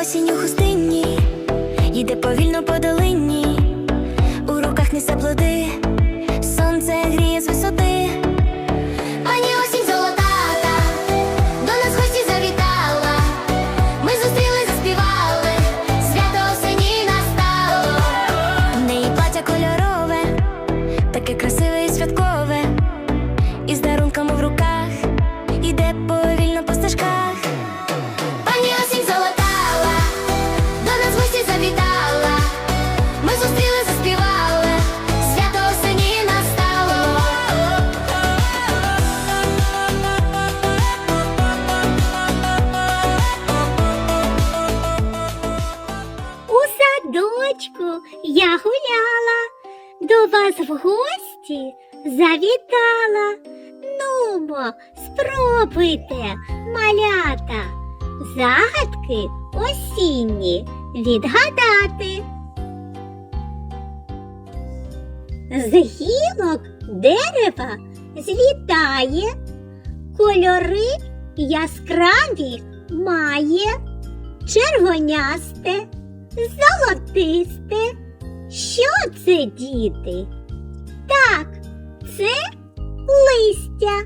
осінь у хустині, йде повільно по садочку я гуляла, до вас в гості завітала. Нумо, спробуйте, малята, загадки осінні відгадати. З гілок дерева злітає, кольори яскраві має, червонясте, золотисте. Що це, діти? Так, це листя.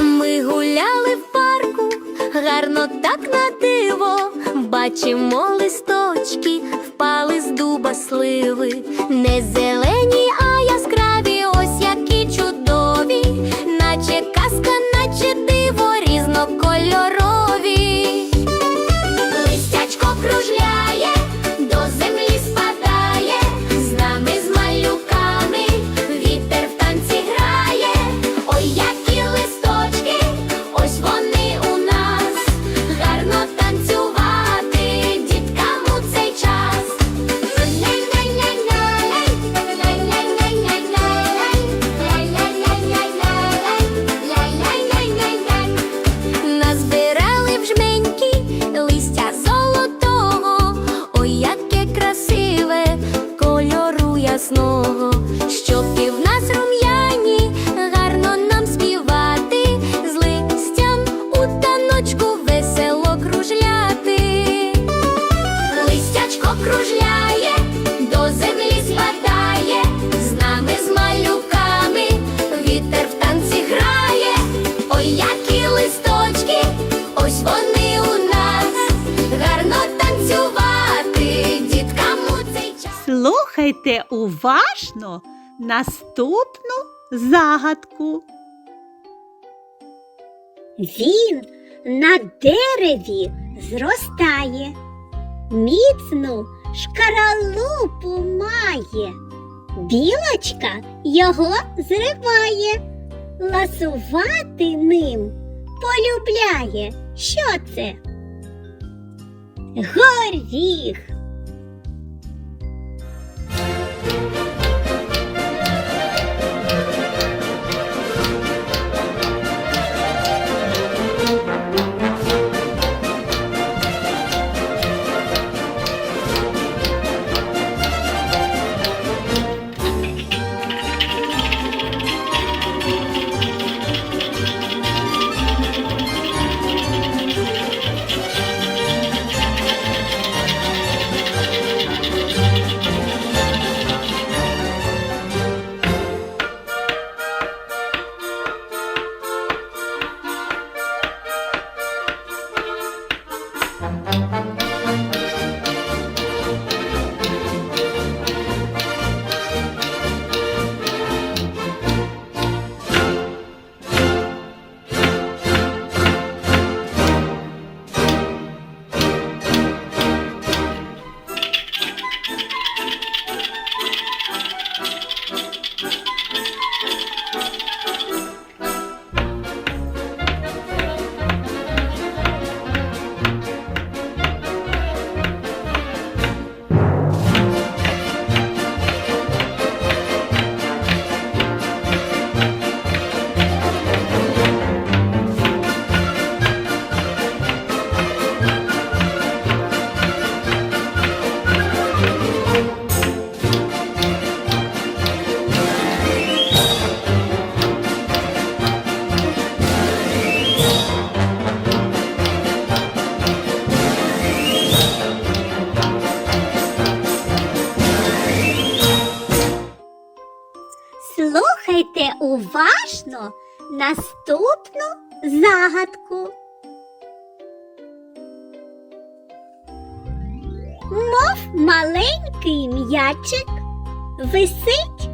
Ми гуляли в парку, гарно так на диво. Бачимо листочки, впали з дуба сливи, не зелені, а lo Слухайте уважно наступну загадку. Він на дереві зростає, міцну шкаралупу має. Білочка його зриває, ласувати ним полюбляє. Що це? Горіх. Уважно наступну загадку. Мов маленький м'ячик висить,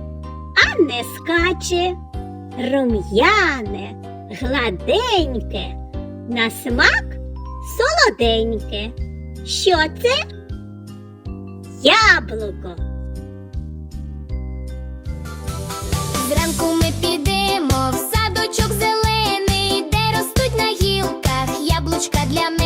а не скаче. Рум'яне, гладеньке, на смак солоденьке. Що це? Яблуко. Зранку ми для мене.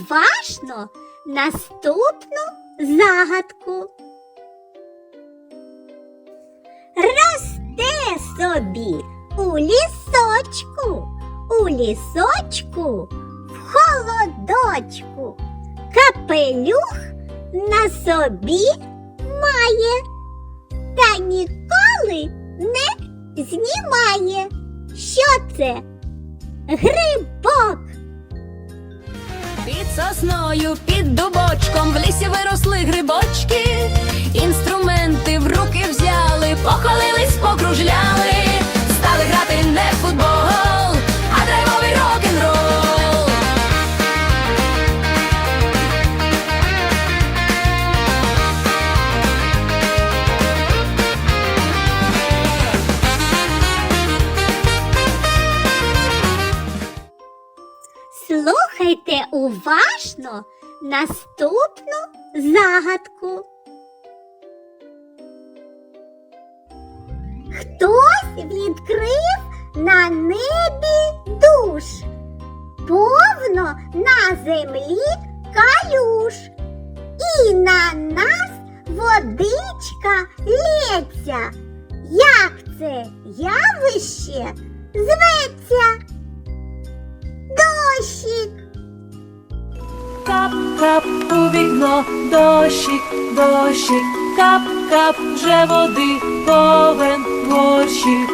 Уважно наступну загадку. Росте собі у лісочку, у лісочку, в холодочку. Капелюх на собі має, та ніколи не знімає. Що це? Грибок. Під сосною, під дубочком в лісі виросли грибочки, інструменти в руки взяли, уважно наступну загадку. Хтось відкрив на небі душ, повно на землі калюш, і на нас водичка лється. Як це явище зветься? Дощик. Кап-кап у вікно, дощик, дощик, кап-кап вже води, повен горщик.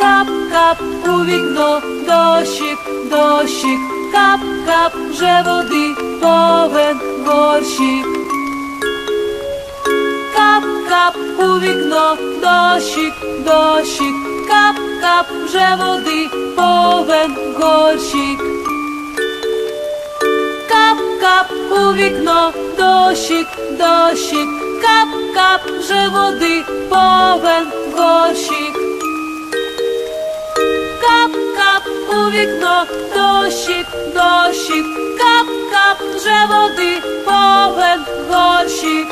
Кап-кап у вікно, дощик, дощик, кап-кап вже води, повен горщик. Кап-кап у вікно, дощик, дощик, кап-кап вже води, повен горщик. У вікно, дощик, дощик, кап-кап вже води, повен горщик. Кап-кап у вікно, дощик, дощик, кап-кап вже води, повен горщик.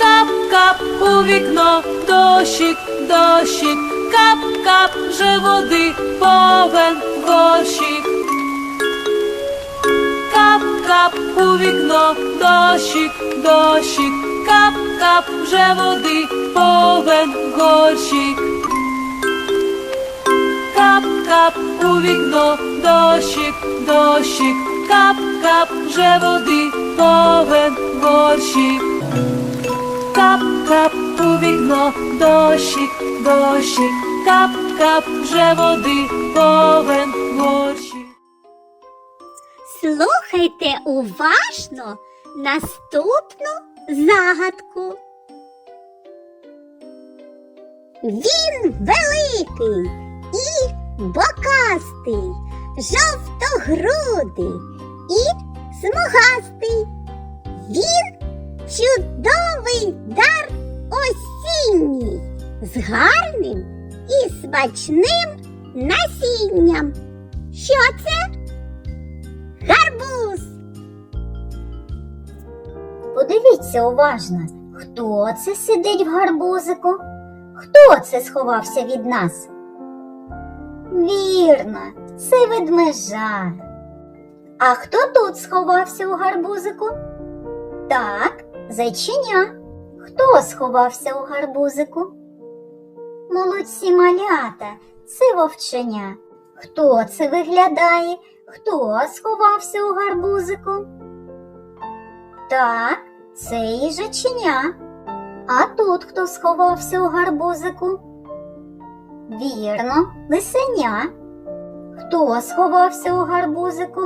Кап-кап у вікно, дощик, дощик, кап-кап вже води, повен горщик. У вікно, дощик, дощик, кап-кап вже води, повен горщик. Кап-кап у вікно, дощик, дощик, кап-кап вже води, повен горщик. Кап-кап у вікно, дощик, дощик, кап-кап вже води, Слухайте уважно наступну загадку. Він великий і бокастий, жовтогрудий і смугастий. Він чудовий дар осінній, з гарним і смачним насінням. Що це? Гарбуз. Подивіться уважно, хто це сидить в гарбузику? Хто це сховався від нас? Вірно, це ведмежа. А хто тут сховався у гарбузику? Так, зайчиня. Хто сховався у гарбузику? Молодці малята, це вовченя. Хто це виглядає? Хто сховався у гарбузику? Так, це їжаченя. А тут хто сховався у гарбузику? Вірно, лисеня. Хто сховався у гарбузику?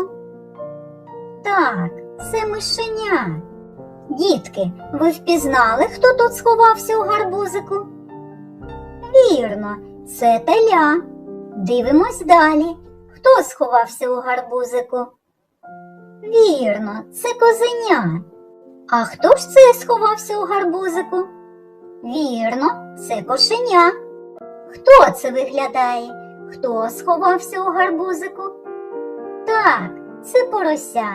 Так, це мишеня. Дітки, ви впізнали, хто тут сховався у гарбузику? Вірно, це теля. Дивимось далі. Хто сховався у гарбузику? Вірно, це козеня. А хто ж це сховався у гарбузику? Вірно, це кошеня. Хто це виглядає? Хто сховався у гарбузику? Так, це порося.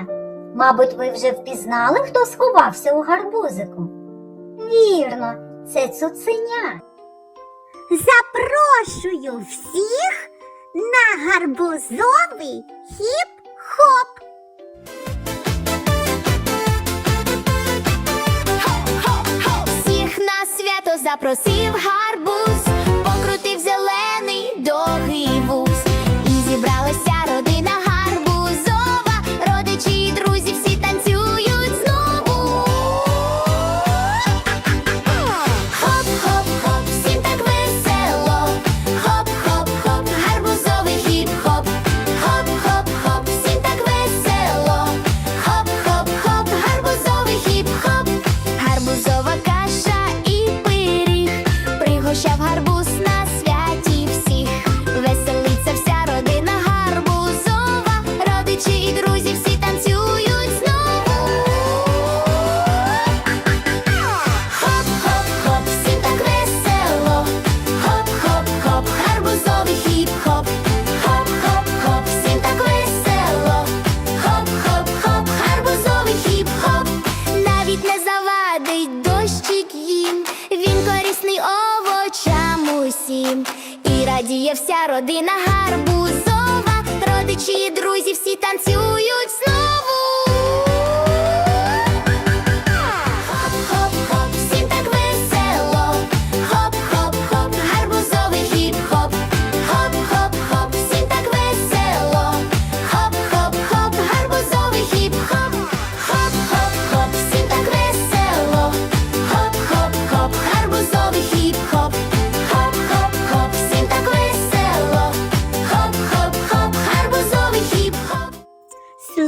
Мабуть, ви вже впізнали, хто сховався у гарбузику? Вірно, це цуценя. Запрошую всіх на гарбузовий хіп-хоп. Всіх на свято запросив гарбуз,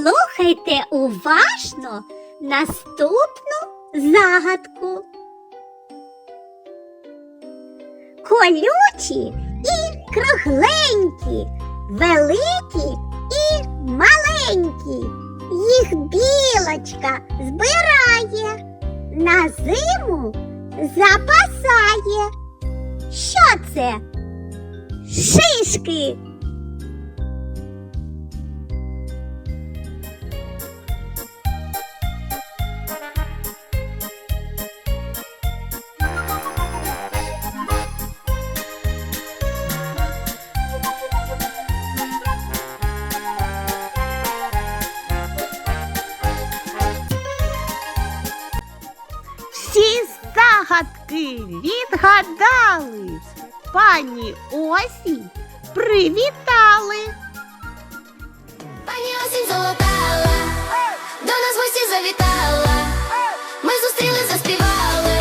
Слухайте уважно наступну загадку. Колючі і кругленькі, великі і маленькі. Їх білочка збирає, на зиму запасає. Що це? Шишки. Пані осінь привітали. Пані осінь золотала, до нас гості завітала. Ми зустріли, заспівали.